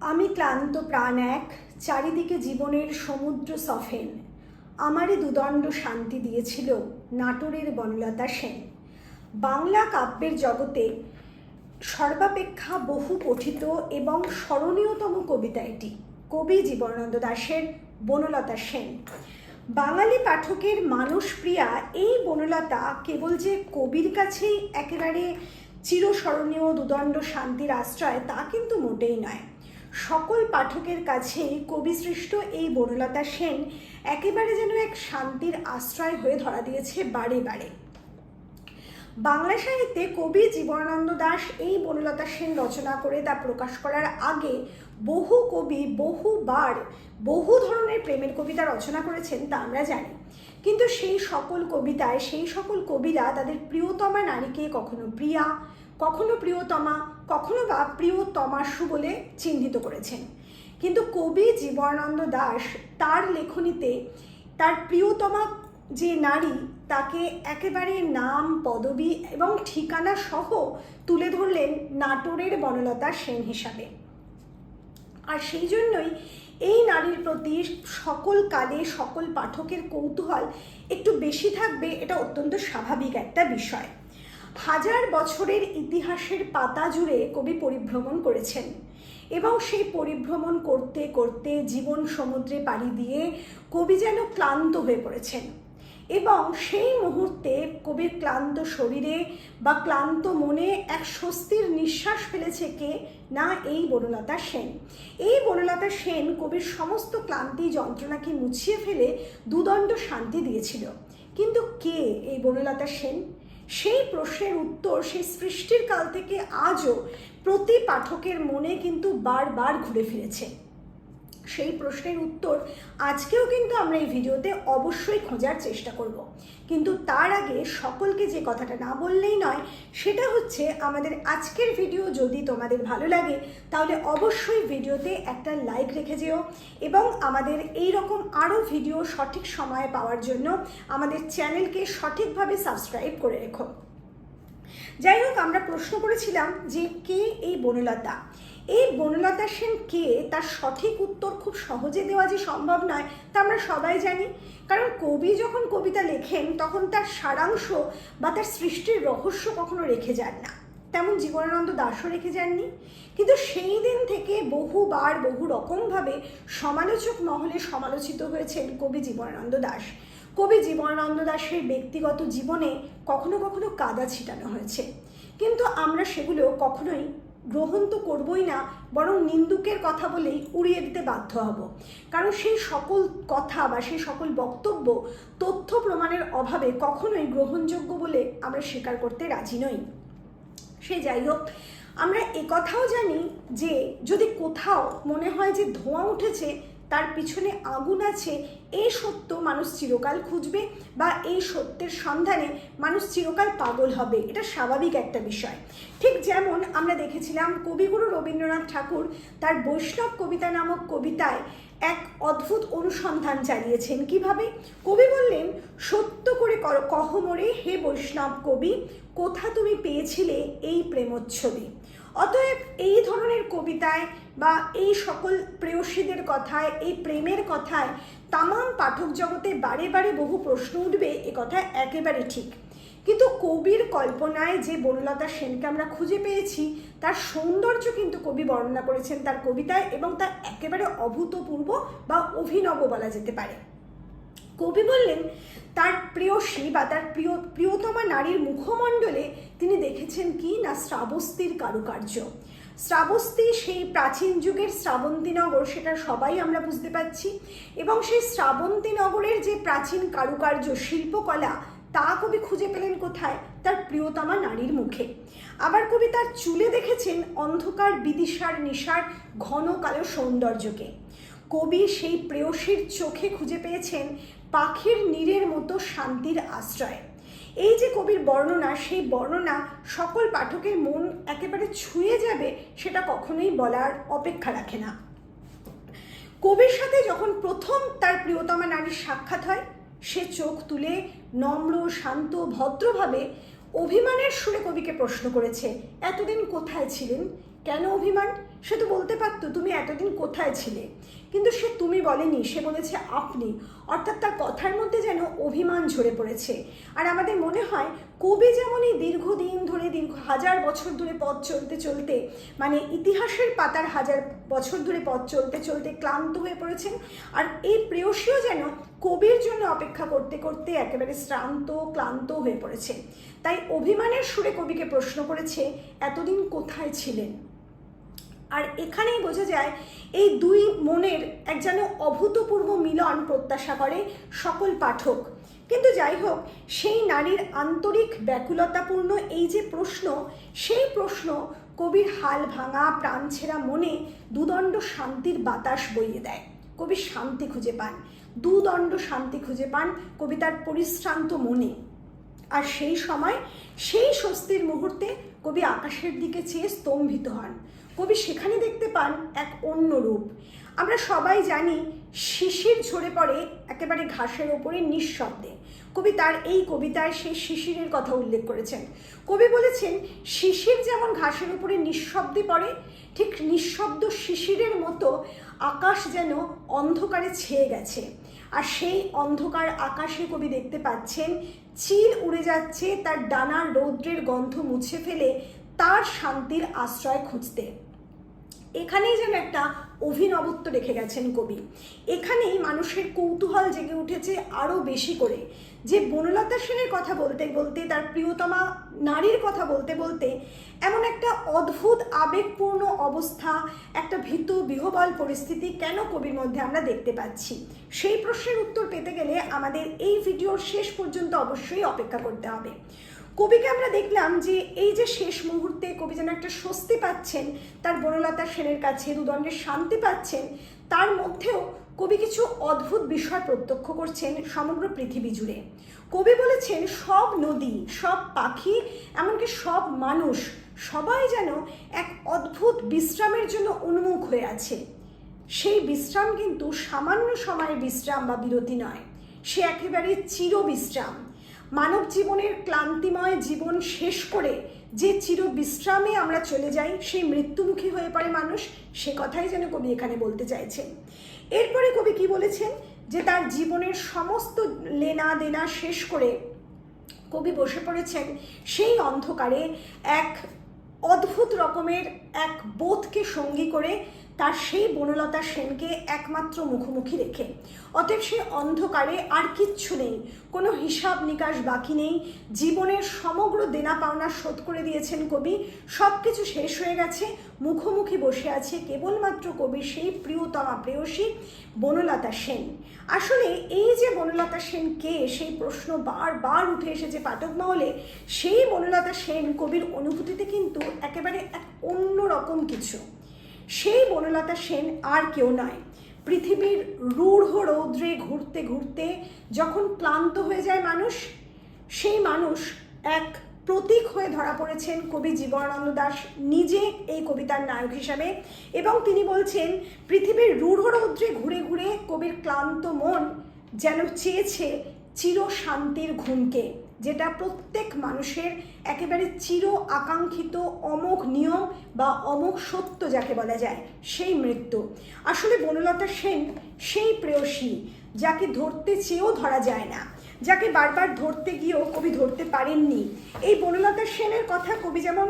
আমি ক্লান্ত প্রাণ এক, চারিদিকে জীবনের সমুদ্র সফেন। আমারে দুদণ্ড শান্তি দিয়েছিল নাটোরের বনলতা সেন। বাংলা কাব্যের জগতে সর্বাপেক্ষা বহু পঠিত এবং স্মরণীয়তম কবিতা এটি, কবি জীবনানন্দ দাশের বনলতা সেন। বাঙালি পাঠকের মানসপ্রিয়া এই বনলতা কেবল যে কবির কাছেই একেবারে চিরস্মরণীয় দুদণ্ড শান্তির আশ্রয় তা কিন্তু মোটেই নয়। সকল পাঠকের কাছেই কবিসৃষ্ট এই বনলতা সেন একেবারে যেন এক শান্তির আশ্রয় হয়ে ধরা দিয়েছে বারে বারে। বাংলা সাহিত্যে কবি জীবনানন্দ দাশ এই বনলতা সেন রচনা করে তা প্রকাশ করার আগে বহু কবি বহুবার বহু ধরনের প্রেমের কবিতা রচনা করেছেন তা আমরা জানি। কিন্তু সেই সকল কবিতায়, সেই সকল কবিরা তাদের প্রিয়তমা নারীকে কখনো প্রিয়া, কখনো প্রিয়তমা কখনো বা প্রিয় প্রিয়তমাশু বলে চিহ্নিত করেছেন। কিন্তু কবি জীবনানন্দ দাশ তার লেখনীতে তার প্রিয়তমা যে নারী, তাকে একেবারে নাম, পদবি এবং ঠিকানা সহ তুলে ধরলেন নাটোরের বনলতা সেন হিসাবে। আর সেই জন্যই এই নারীর প্রতি সকল কালে, সকল পাঠকের কৌতূহল একটু বেশি থাকবে, এটা অত্যন্ত স্বাভাবিক একটা বিষয়। হাজার বছরের ইতিহাসের পাতা জুড়ে কবি পরিভ্রমণ করেছেন এবং সেই পরিভ্রমণ করতে করতে জীবন সমুদ্রে পাড়ি দিয়ে কবি যেন ক্লান্ত হয়ে পড়েছেন এবং সেই মুহূর্তে কবির ক্লান্ত শরীরে বা ক্লান্ত মনে এক স্বস্তির নিঃশ্বাস ফেলেছে কে? না, এই বনলতা সেন। এই বনলতা সেন কবির সমস্ত ক্লান্তি যন্ত্রণাকে মুছিয়ে ফেলে দুদণ্ড শান্তি দিয়েছিল। কিন্তু কে এই বনলতা সেন? সেই প্রশ্নের উত্তর, সেই সৃষ্টির কাল থেকে আজও প্রতি পাঠকের মনে কিন্তু বারবার ঘুরে ফিরেছে। সেই প্রশ্নের উত্তর আজকেও কিন্তু আমরা এই ভিডিওতে অবশ্যই খোঁজার চেষ্টা করব। কিন্তু তার আগে সকলকে যে কথাটা না বললেই নয়, সেটা হচ্ছে আমাদের আজকের ভিডিও যদি তোমাদের ভালো লাগে, তাহলে অবশ্যই ভিডিওতে একটা লাইক রেখে যেও এবং আমাদের এই রকম আরও ভিডিও সঠিক সময়ে পাওয়ার জন্য আমাদের চ্যানেলকে সঠিকভাবে সাবস্ক্রাইব করে রেখো। যাই হোক, আমরা প্রশ্ন করেছিলাম যে কে এই বনলতা? এই বনলতা সেন কে তার সঠিক উত্তর খুব সহজে দেওয়া যে সম্ভব নয়, তা আমরা সবাই জানি। কারণ কবি যখন কবিতা লেখেন, তখন তার সারাংশ বা তার সৃষ্টির রহস্য কখনো রেখে যান না। তেমন জীবনানন্দ দাসও রেখে যাননি। কিন্তু সেই দিন থেকে বহুবার বহু রকমভাবে সমালোচক মহলে সমালোচিত হয়েছেন কবি জীবনানন্দ দাস। কবি জীবনানন্দ দাসের ব্যক্তিগত জীবনে কখনো কখনো কাদা ছিটানো হয়েছে। কিন্তু আমরা সেগুলো কখনোই গ্রহণ তো করবই না, বরং নিন্দুকের কথা বলেই উড়িয়ে দিতে বাধ্য হব। কারণ সেই সকল কথা বা সেই সকল বক্তব্য তথ্য প্রমাণের অভাবে কখনোই গ্রহণযোগ্য বলে আমরা স্বীকার করতে রাজি নই। সে যাই হোক, আমরা একথাও জানি যে যদি কোথাও মনে হয় যে ধোঁয়া উঠেছে তার পিছনে আগুন আছে এই সত্য মানুষ চিরকাল খুঁজবে বা এই সত্যের সন্ধানে মানুষ চিরকাল পাগল হবে, এটা স্বাভাবিক একটা বিষয়। ঠিক যেমন আমরা দেখেছিলাম কবিগুরু রবীন্দ্রনাথ ঠাকুর তার বৈষ্ণব কবিতা নামক কবিতায় এক অদ্ভুত অনুসন্ধান চালিয়েছেন। কীভাবে? কবি বললেন, সত্য করে কহ মোরে হে বৈষ্ণব কবি, কোথা তুমি পেয়েছিলে এই প্রেমোচ্ছবি? অতএব এই ধরনের কবিতায় বা এই সকল প্রেয়সীদের কথায়, এই প্রেমের কথায় তামাম পাঠক জগতে বারে বারে বহু প্রশ্ন উঠবে, এ কথা একেবারে ঠিক। কিন্তু কবির কল্পনায় যে বনলতা সেনকে আমরা খুঁজে পেয়েছি, তার সৌন্দর্য কিন্তু কবি বর্ণনা করেছেন তার কবিতায় এবং তা একেবারে অভূতপূর্ব বা অভিনব বলা যেতে পারে। কবি বললেন, তার প্রিয়সী বা তার প্রিয়, প্রিয়তমা নারীর মুখমণ্ডলে তিনি দেখেছেন কি না শ্রাবস্তির কারুকার্য। শ্রাবস্তি সেই প্রাচীন যুগের শ্রাবন্তীনগর, সেটা সবাই আমরা বুঝতে পারছি, এবং সেই শ্রাবন্তীনগরের যে প্রাচীন কারুকার্য, শিল্পকলা তা কবি খুঁজে পেলেন কোথায়? তার প্রিয়তমা নারীর মুখে। আবার কবি তার চুলে দেখেছেন অন্ধকার, বিদিশার নিশার, ঘন কালো সৌন্দর্যকে। কবি সেই প্রেয়সীর চোখে খুঁজে পেয়েছেন পাখির নীরের মতো শান্তির আশ্রয়। এই যে কবির বর্ণনা, সেই বর্ণনা সকল পাঠকের মন একেবারে ছুঁয়ে যাবে সেটা কখনোই বলার অপেক্ষা রাখে না। কবির সাথে যখন প্রথম তার প্রিয়তমা নারীর সাক্ষাৎ হয়, সে চোখ তুলে নম্র শান্ত ভদ্রভাবে অভিমানের সুরে কবিকে প্রশ্ন করেছে এতদিন কোথায় ছিলেন? কেন অভিমান? সে তো বলতে পারতো তুমি এতদিন কোথায় ছিলে। কিন্তু সে তুমি বলেনি, সে বলেছে আপনি। অর্থাৎ তার কথার মধ্যে যেন অভিমান ঝরে পড়েছে। আর আমাদের মনে হয়, কবি যেমন এই দীর্ঘদিন ধরে, দীর্ঘ হাজার বছর ধরে পথ চলতে চলতে মানে ইতিহাসের পাতার হাজার বছর ধরে পথ চলতে চলতে ক্লান্ত হয়ে পড়েছেন, আর এই প্রেয়সীও যেন কবির জন্য অপেক্ষা করতে করতে একেবারে শ্রান্ত, ক্লান্ত হয়ে পড়েছে। তাই অভিমানের সুরে কবিকে প্রশ্ন করেছে, এতদিন কোথায় ছিলেন? আর এখানেই বোঝা যায়, এই দুই মনের এক যেন অভূতপূর্ব মিলন প্রত্যাশা করে সকল পাঠক। কিন্তু যাই হোক, সেই নারীর আন্তরিক ব্যাকুলতাপূর্ণ এই যে প্রশ্ন, সেই প্রশ্ন কবির হাল ভাঙা প্রাণ ছেঁড়া মনে দুদণ্ড শান্তির বাতাস বইয়ে দেয়। কবি শান্তি খুঁজে পান, দুদণ্ড শান্তি খুঁজে পান কবিতার পরিশ্রান্ত মনে। আর সেই সময়, সেই স্বস্তির মুহূর্তে কবি আকাশের দিকে চেয়ে স্তম্ভিত হন। কবি সেখানে দেখতে পান এক অন্য রূপ। আমরা সবাই জানি শিশির ঝরে পড়ে একেবারে ঘাসের ওপরে নিঃশব্দে। কবি তার এই কবিতায় সেই শিশিরের কথা উল্লেখ করেছেন। কবি বলেছেন, শিশির যেমন ঘাসের উপরে নিঃশব্দে পড়ে, ঠিক নিঃশব্দ শিশিরের মতো আকাশ যেন অন্ধকারে ছেয়ে গেছে। আর সেই অন্ধকার আকাশে কবি দেখতে পাচ্ছেন, চিল উড়ে যাচ্ছে তার ডানার রৌদ্রের গন্ধ মুছে ফেলে তার শান্তির আশ্রয় খুঁজতে। এখানেই যেন একটা অভিনবত্ব রেখে গেছেন কবি। এখানেই মানুষের কৌতূহল জেগে উঠেছে আরও বেশি করে। যে বনলতা সেনের কথা বলতে বলতে, তার প্রিয়তমা নারীর কথা বলতে বলতে, এমন একটা অদ্ভুত, আবেগপূর্ণ অবস্থা, একটা ভীত, বিহবল পরিস্থিতি কেন কবির মধ্যে আমরা দেখতে পাচ্ছি? সেই প্রশ্নের উত্তর পেতে গেলে আমাদের এই ভিডিওর শেষ পর্যন্ত অবশ্যই অপেক্ষা করতে হবে। কবিকে আমরা দেখলাম যে এই যে শেষ মুহূর্তে কবি যেন একটা স্বস্তি পাচ্ছেন, তার বনলতা সেনের কাছে দুদণ্ডের শান্তি পাচ্ছেন, তার মধ্যেও কবি কিছু অদ্ভুত বিষয় প্রত্যক্ষ করছেন সমগ্র পৃথিবী জুড়ে। কবি বলেছেন, সব নদী, সব পাখি, এমনকি সব মানুষ সবাই যেন এক অদ্ভুত বিশ্রামের জন্য উন্মুখ হয়ে আছে। সেই বিশ্রাম কিন্তু সামান্য সময়ের বিশ্রাম বা বিরতি নয়, সে একেবারে চির বিশ্রাম মানব জীবনের ক্লান্তিময় জীবন শেষ করে যে চির বিশ্রামে আমরা চলে যাই, সেই মৃত্যুমুখী হয়ে পড়ে মানুষ, সে কথাই যেন কবি এখানে বলতে চাইছেন। এরপরে কবি কি বলেছেন? যে তার জীবনের সমস্ত লেনা দেনা শেষ করে কবি বসে পড়েছেন সেই অন্ধকারে এক অদ্ভুত রকমের এক বোধকে সঙ্গী করে তার সেই বনলতা সেনকে একমাত্র মুখোমুখি রেখে। অতএব সেই অন্ধকারে আর কিচ্ছু নেই। কোনো হিসাব নিকাশ বাকি নেই। জীবনের সমগ্র দেনা পাওনা শোধ করে দিয়েছেন কবি। সব কিছু শেষ হয়ে গেছে। মুখোমুখি বসে আছে কেবলমাত্র কবি সেই প্রিয়তমা প্রেয়সী বনলতা সেন। আসলে এই যে বনলতা সেন কে, সেই প্রশ্ন বারবার উঠে এসেছে পাঠক মহলে, সেই বনলতা সেন কবির অনুভূতিতে কিন্তু একেবারে এক অন্য রকম কিছু। সেই বনলতা সেন আর কেউ নয় পৃথিবীর রূঢ় রৌদ্রে ঘুরতে ঘুরতে যখন ক্লান্ত হয়ে যায় মানুষ, সেই মানুষ এক প্রতীক হয়ে ধরা পড়েছেন কবি জীবনানন্দ দাস নিজে এই কবিতার নায়ক হিসাবে। এবং তিনি বলছেন, পৃথিবীর রূঢ় রৌদ্রে ঘুরে ঘুরে কবির ক্লান্ত মন যেন চেয়েছে চির শান্তির ঘুমকে। যেটা প্রত্যেক মানুষের একেবারে চির আকাঙ্ক্ষিত অমোঘ নিয়ম বা অমোঘ সত্য যাকে বলা যায়, সেই মৃত্যু। আসলে বনলতা সেন সেই প্রেয়সী যাকে ধরতে চেয়েও ধরা যায় না, যাকে বারবার ধরতে গিয়েও কবি ধরতে পারেননি। এই বনলতা সেনের কথা কবি যেমন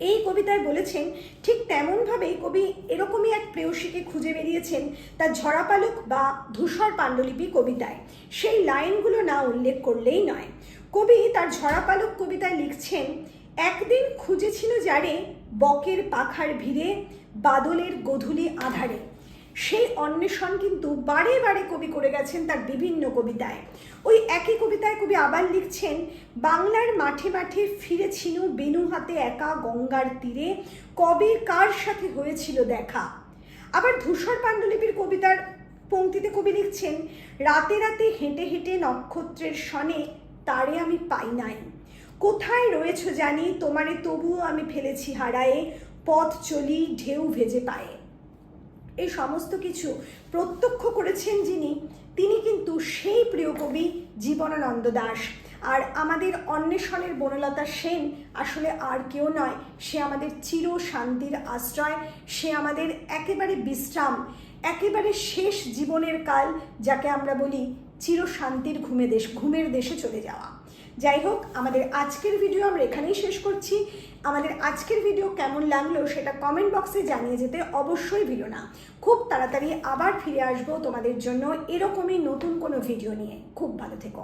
এই কবিতায় বলেছেন, ঠিক তেমনভাবেই কবি এরকমই এক প্রেয়সীকে খুঁজে বেরিয়েছেন তার ঝরাপালক বা ধূসর পাণ্ডুলিপি কবিতায়। সেই লাইনগুলো না উল্লেখ করলেই নয়। কবি তার ঝরাপালক কবিতায় লিখছেন, একদিন খুঁজেছিল যারে বকের পাখার ভিড়ে, বাদলের গধূলি আধারে। সেই অন্বেষণ কিন্তু বারে বারে কবি করে গেছেন তার বিভিন্ন কবিতায়। ওই একই কবিতায় কবি আবার লিখছেন, বাংলার মাঠে মাঠে ফিরেছিল বেনু হাতে একা গঙ্গার তীরে, কবে কার সাথে হয়েছিল দেখা? আবার ধূসর পাণ্ডুলিপির কবিতার পংক্তিতে কবি লিখছেন, রাতে রাতে হেঁটে হেঁটে নক্ষত্রের সনে তারে আমি পাই নাই। কোথায় রয়েছ জানি, তোমারে তবুও আমি ফেলেছি হারায়ে, পথ চলি ঢেউ ভেজে পায়ে। এই সমস্ত কিছু প্রত্যক্ষ করেছেন যিনি, তিনি কিন্তু সেই প্রিয় কবি জীবনানন্দ দাস। আর আমাদের অন্বেষণের বনলতা সেন আসলে আর কেউ নয়, সে আমাদের চির শান্তির আশ্রয়, সে আমাদের একেবারে বিশ্রাম, একেবারে শেষ জীবনের কাল, যাকে আমরা বলি চির শান্তির ঘুমে দেশ, ঘুমের দেশে চলে যাওয়া। যাই হোক আমাদের আজকের ভিডিও আমরা এখানেই শেষ করছি। আমাদের আজকের ভিডিও কেমন লাগল সেটা কমেন্ট বক্সে জানিয়ে যেতে অবশ্যই ভিলো না। খুব তাড়াতাড়ি আবার ফিরে আসব তোমাদের জন্য এরকমই নতুন কোনো ভিডিও নিয়ে। খুব ভালো থেকো।